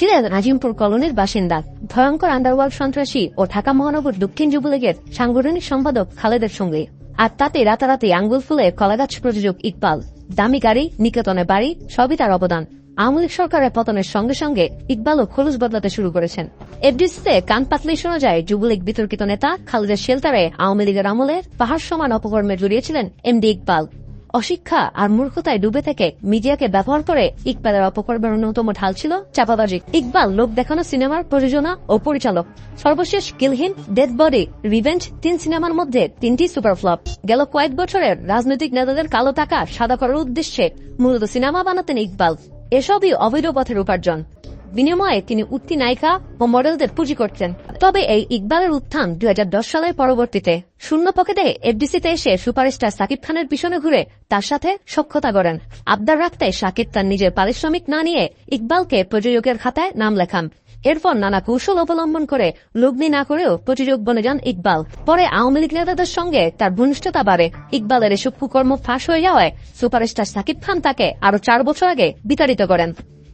ছিলেন আজিমপুর কলোনির বাসিন্দা। ভয়ঙ্কর আন্ডারওয়ার্ল্ড সন্ত্রাসী ও ঢাকা মহানগর দক্ষিণ যুবলীগের সাংগঠনিক সম্পাদক খালেদের সঙ্গে। আর তাতে রাতারাতি আঙ্গুল ফুলে কলাগাছ প্রযোজক ইকবাল। দামি গাড়ি, নিকেতনে বাড়ি, সবই তার অবদান। আওয়ামী লীগ সরকারের পতনের সঙ্গে সঙ্গে ইকবালও খোলস বদলাতে শুরু করেছেন। এফডিসিতে কান পাতলেই শোনা যায়, যুবলীগ বিতর্কিত নেতা খালেদের শেলতারে আওয়ামী লীগের আমলে পাহাড় সমান অপকর্মে জড়িয়েছিলেন এমডি ইকবাল। অশিক্ষা আর মূর্খতায় ডুবে থেকে মিডিয়াকে ব্যবহার করে ইকবালের অপকর্মের অন্যতম ঢাল ছিল চাপাবাজি। ইকবাল লোক দেখানো সিনেমার প্রযোজনা ও পরিচালক। সর্বশেষ কিলহিন ডেড বডি রিভেঞ্জ তিন সিনেমার মধ্যে তিনটি সুপার ফ্লপ। গেল কয়েক বছরের রাজনৈতিক নেতাদের কালো টাকা সাদা করার উদ্দেশ্যে মূলত সিনেমা বানাতেন ইকবাল। এসবই অবৈধ পথের উপার্জন। বিনিময়ে তিনি উঠতি নায়িকা ও মডেলদের পুঁজি করতেন তবে এই ইকবালের উত্থান দুই সালের পরবর্তীতে শূন্য পকেটে এফডিসিতে এসে সুপারস্টার সাকিব খানের পিছনে ঘুরে তার সাথে সক্ষতা করেন আবদার রাখতে সাকিব তার নিজের পারিশ্রমিক না নিয়ে ইকবালকে প্রযোজকের খাতায় নাম লেখান। এরপর নানা কৌশল অবলম্বন করে লগ্নি না করেও প্রতিযোগ বনে যান ইকবাল। পরে আওয়ামী লীগ নেতাদের সঙ্গে তার ঘনিষ্ঠতা বাড়ে। ইকবালের এসব কুকর্ম ফাঁস হয়ে যাওয়ায় সুপারস্টার সাকিব খান তাকে আরও চার বছর আগে বিতাড়িত করেন।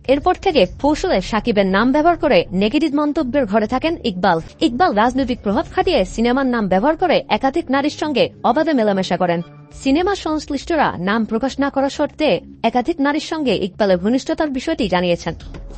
এরপর থেকে কৌশলে সাকিবের নাম ব্যবহার করে নেগেটিভ মন্তব্যের ঘরে থাকেন ইকবাল। ইকবাল রাজনৈতিক প্রভাব খাটিয়ে সিনেমার নাম ব্যবহার করে একাধিক নারীর সঙ্গে অবাধে মেলামেশা করেন। সিনেমা সংশ্লিষ্টরা নাম প্রকাশ না করা শর্তে একাধিক নারীর সঙ্গে ইকবালের ঘনিষ্ঠতার বিষয়টি জানিয়েছেন।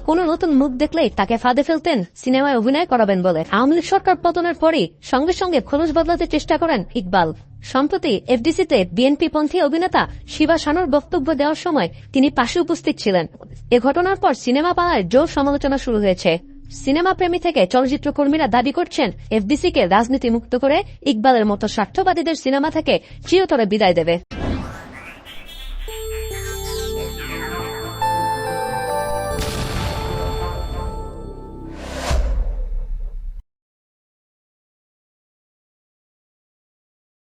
কোন নতুন মুখ দেখলেই তাকে ফাঁদে ফেলতেন, সিনেমায় অভিনয় করাবেন বলে। আওয়ামী লীগ সরকার পতনের পরই সঙ্গে সঙ্গে খোলস বদলাতে চেষ্টা করেন ইকবাল। সম্প্রতি এফডিসিতে বিএনপি পন্থী অভিনেতা শিবা সানোর বক্তব্য দেওয়ার সময় তিনি পাশে উপস্থিত ছিলেন। এ ঘটনার পর সিনেমা পাড়ায় জোর সমালোচনা শুরু হয়েছে। সিনেমা প্রেমী থেকে চলচ্চিত্র কর্মীরা দাবি করছেন, এফডিসিকে রাজনীতি মুক্ত করে ইকবালের মতো স্বার্থবাদীদের সিনেমা থেকে চিরতরে বিদায় দেবে।